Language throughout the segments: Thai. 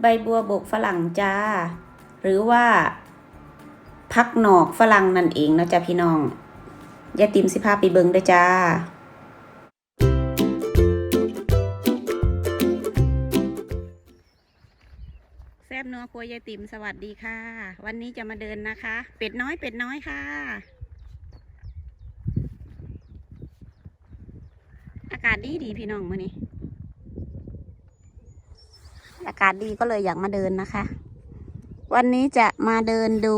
ใบบัวบกฝรั่งจ้า หรือว่า พักหนอกฝรั่งนั่นเองเนาะจ้าพี่น้องยายติมสิพาไปเบิงด้อจ้าแซบนัวครัวยายติ๋มสวัสดีค่ะ วันนี้จะมาเดินนะคะ เป็ดน้อยเป็ดน้อยค่ะ อากาศดีดีพี่น้องมื่อนี้ อากาศดีก็เลยอยากมาเดินนะคะ วันนี้จะมาเดินดู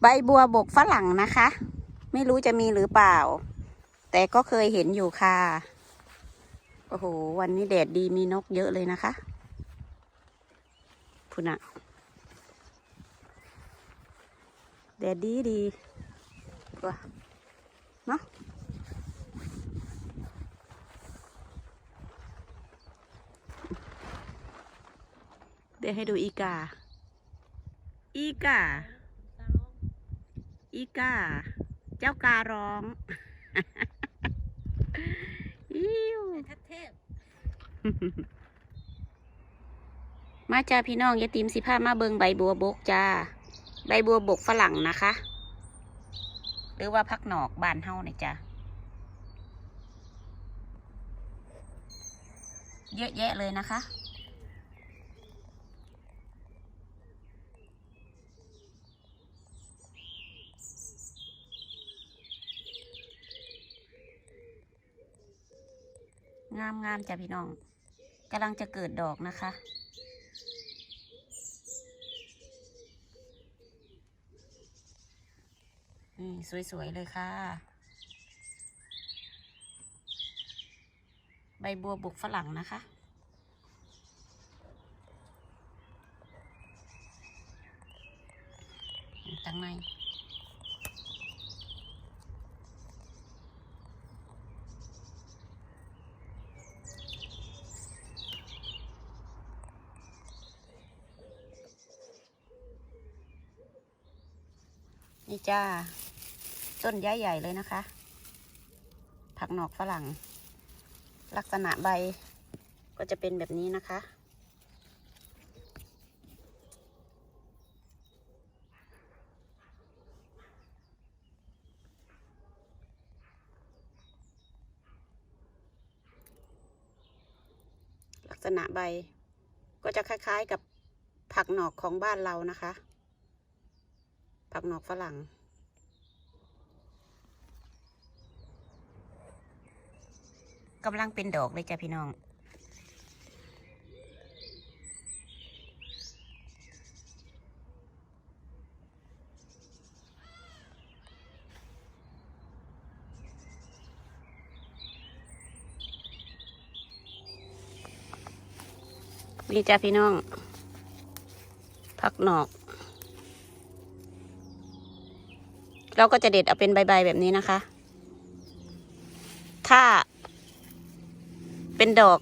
ใบบัวบกฝรั่งนะคะ ไม่รู้จะมีหรือเปล่า แต่ก็เคยเห็นอยู่ค่ะ โอ้โห วันนี้แดดดีมีนกเยอะเลยนะคะพุนะแดดดีดีว้าเนาะ เดี๋ยวให้ดูอีกา อีกา อีกา เจ้าการ้องอิ้วทัดเทพมาจ้าพี่น้องอยาติมสิพามาเบิงใบบัวบกจ้า ใบบัวบกฝรั่งนะคะ หรือว่าพักหนอกบานเฮาเนี่ยจ้าเยอะแยะเลยนะคะ งามงามจ้ะพี่น้องกำลังจะเกิดดอกนะคะ นี่สวย ๆ เลยค่ะ ใบบัวบุกฝรั่งนะคะ ตั้งใน นี่จ้า ต้นย้ายใหญ่เลยนะคะ ผักหนอกฝรั่ง ลักษณะใบก็จะเป็นแบบนี้นะคะ ลักษณะใบก็จะคล้าย ๆกับผักหนอกของบ้านเรานะคะ ผักนอกฝรั่ง กำลังเป็นดอกเลยจ้ะพี่น้อง นี่จ้ะพี่น้องผักหนอก เราก็จะเด็ดเอาเป็นใบๆแบบนี้นะคะ ถ้าเป็นดอก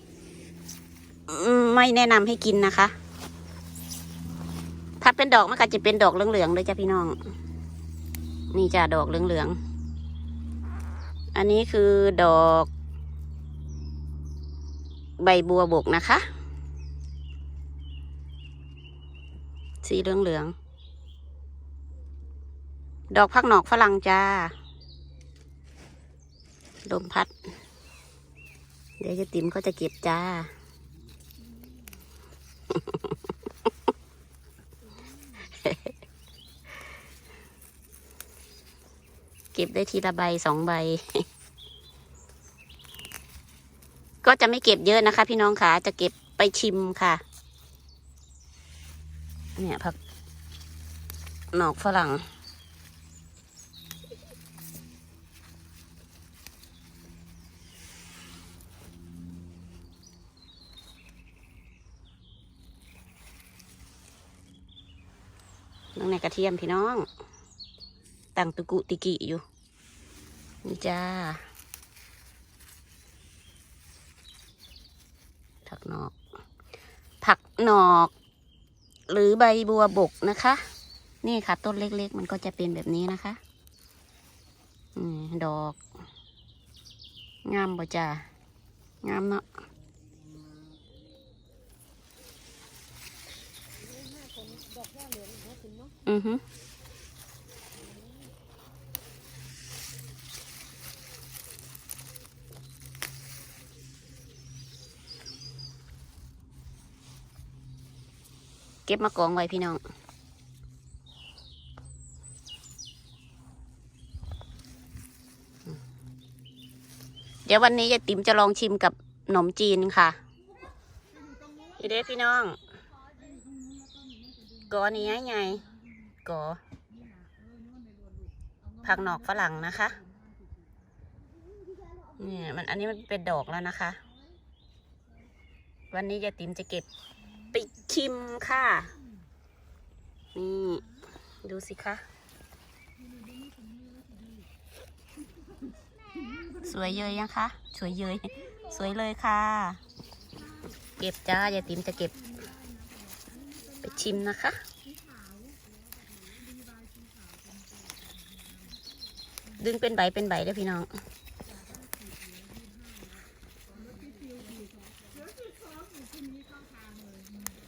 ไม่แนะนำให้กินนะคะ ถ้าเป็นดอกมันก็จะเป็นดอกเหลืองๆเลยจ้ะพี่น้อง นี่จ้ะดอกเหลืองๆ อันนี้คือดอก ใบบัวบกนะคะ สีเหลืองๆ ดอกพักหนอกฝรั่งจ้า ลมพัด เดี๋ยวจะติ๋มเขาจะเก็บจ้า เก็บได้ทีละใบสองใบ ก็จะไม่เก็บเยอะนะคะ พี่น้องค่ะ จะเก็บไปชิมค่ะ เนี่ยผักหนอกฝรั่ง น้องในกระเทียมพี่น้องตั้งตุกุติกิอยู่ นี่จ้าผักหนอก ผักหนอก หรือใบบัวบกนะคะ นี่ค่ะ ต้นเล็กๆ มันก็จะเป็นแบบนี้นะคะอดอก งามบ่จ้างามเนาะ ดอกย่าเหลืองนะคุณเนาะ อือฮึเก็บมากองไว้พี่น้องเดี๋ยววันนี้ยายติ๋มจะลองชิมกับขนมจีนค่ะอีเด้พี่น้องก้อนี้ไง กอ ผักหนอกฝรั่งนะคะ เนี่ยมันอันนี้มันเป็นดอกแล้วนะคะ วันนี้ยายติ๋มจะเก็บไปชิมค่ะ นี่ดูสิคะ สวยเยยยังคะ สวยเยยสวยเลยค่ะ เก็บจ้ายายติ๋มจะเก็บ ไปชิมนะคะ ดึงเป็นใบเป็นใบเด้อพี่น้อง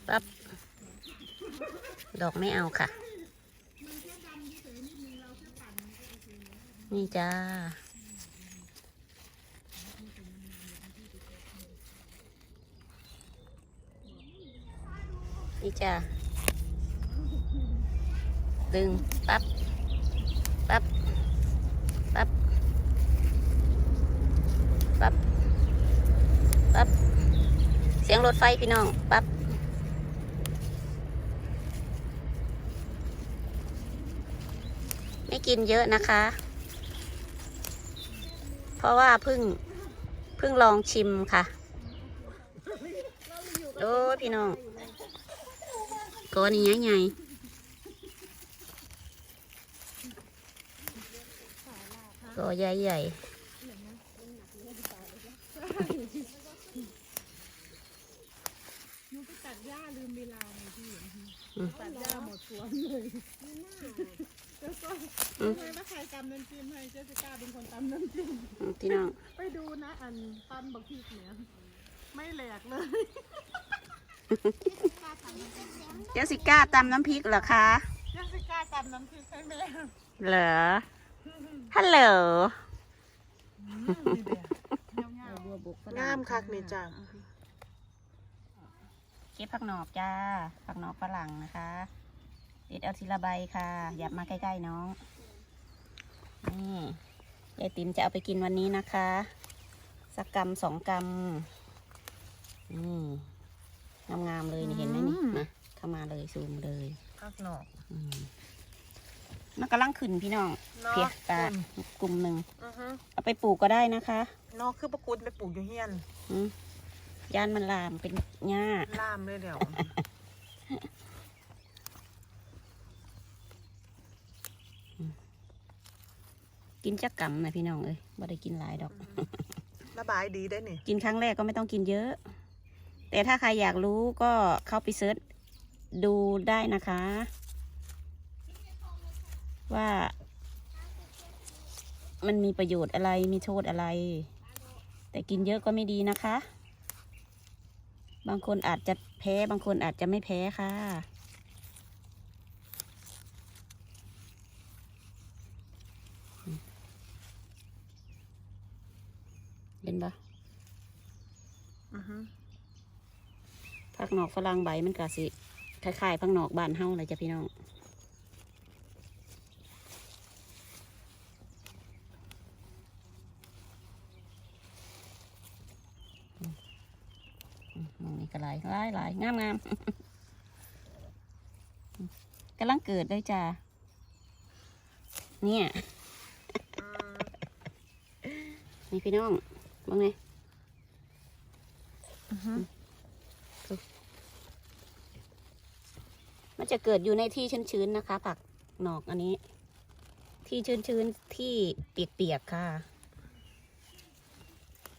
ปั๊บ ดอกไม่เอาค่ะ นี่จ้านี่จ้าดึง ปั๊บปั๊บ ปั๊บ ปั๊บปั๊บเสียงรถไฟพี่น้องปั๊บไม่กินเยอะนะคะ เพราะว่าเพิ่งเพิ่งลองชิมค่ะโอ้พี่น้องก้อนนี้ใหญ่ก้อใหญ่ใหนูไปตัดหญ้า ลืมเวลาไงพี่อืมตัดหญ้าหมดสวนเลยแล้วก็อืมทำไมว่าใครตำน้ำจิ้มให้เจสสิก้าเป็นคนตำน้ำจิ้มๆอืมพี่น้องไปดูนะอันตำบักพริกเนี่ยไม่แหลกเลยเจสสิก้าตำน้ำพริกเหรอคะเจสสิก้าตำน้ำพริกให้แม่เหรอฮัลโหลงามคักนี่จ้ะเก็บผักหนอกจ้า ผักหนอกฝรั่งนะคะเด็ดเอาทีละใบค่ะอย่ามาใกล้ๆน้อง นี่ยายติ๋มจะเอาไปกินวันนี้นะคะ สักกำสองกำนี่งามๆเลยนี่เห็นไหมนี่นะเข้ามาเลยซูมเลยคักหนอกอืมมันกำลังขึ้นพี่น้องเพียกตากลุ่มหนึ่งอือฮึเอาไปปลูกก็ได้นะคะ นอกคือประกุดไปปลูกอยู่เฮียนอืม ย่านมันลามเป็นหญ้าล่ามเลยเดี๋ยว กินจักกำนะพี่น้องเอ้ยบ่ได้กินหลายดอก ระบายดีได้นี่กินครั้งแรกก็ไม่ต้องกินเยอะ แต่ถ้าใครอยากรู้ก็เข้าไปเซิร์ชดูได้นะคะ ว่า มันมีประโยชน์อะไรมีโทษอะไร แต่กินเยอะก็ไม่ดีนะคะ บางคนอาจจะแพ้บางคนอาจจะไม่แพ้ค่ะ เห็นปะอือฮึผักหนอกฝรั่งใบมันกะสิคล้ายๆผักหนอกบ้านเฮาเลยจ้ะพี่น้องอืมอืมมองนี่ก็หลายหลายหลายงามงามกำลังเกิดเลยจ้าเนี่ย นี่พี่น้องบ้างไงอือฮึมันจะเกิดอยู่ในที่ชื้นๆนะคะ ผักหนอกอันนี้ ที่ชื้นๆที่เปียกๆค่ะ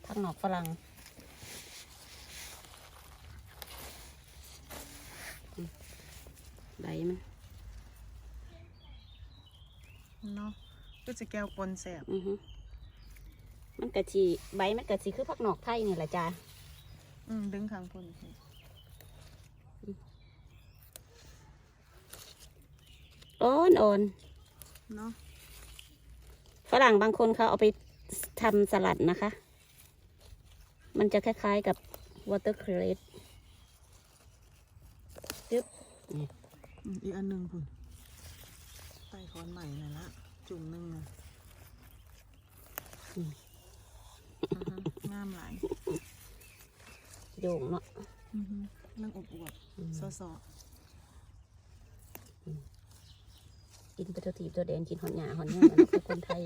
ผักหนอกฝรั่งอืม ใบมันเนาะก็จะแก้วปนแสบอือฮึมันกะจีใบมันกะจีคือผักหนอกไทยนี่แหละจ้าอืมดึงข้างปนโอนโอนเนาะฝรั่งบางคนเขาเอาไปทำสลัดนะคะ มันจะคล้ายๆกับ watercress จึ๊บอืม อีกอันหนึ่งคุณใส่คอนใหม่นั่นละจุ่มหนึ่งนะอือฮึงามหลายโยงเนาะอือฮึเรื่องอบอวบอืมซอสอกินไปตัวทีตัวแดนกินหอนหยาหอนหยามันคือคนไทย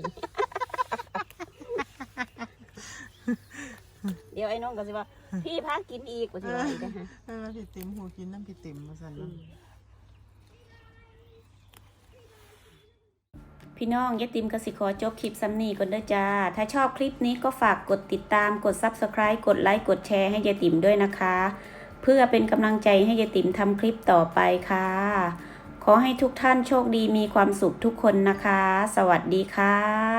เดี๋ยวไอ้น้องก็สิว่า พี่พากินอีกว่าสิว่าอีกนะฮะเออพี่ติ๋มหัวกินน้ำพี่ติ๋มมาสั่นเนา พี่น้องยายติมกสิขอจบคลิปซ้ำนี่ก่อนเด้อจ้า ถ้าชอบคลิปนี้ก็ฝากกดติดตามกด Subscribe กดไลค์กดแชร์ให้ยายติมด้วยนะคะ เพื่อเป็นกำลังใจให้ยายติมทำคลิปต่อไปค่ะ ขอให้ทุกท่านโชคดีมีความสุขทุกคนนะคะ สวัสดีค่ะ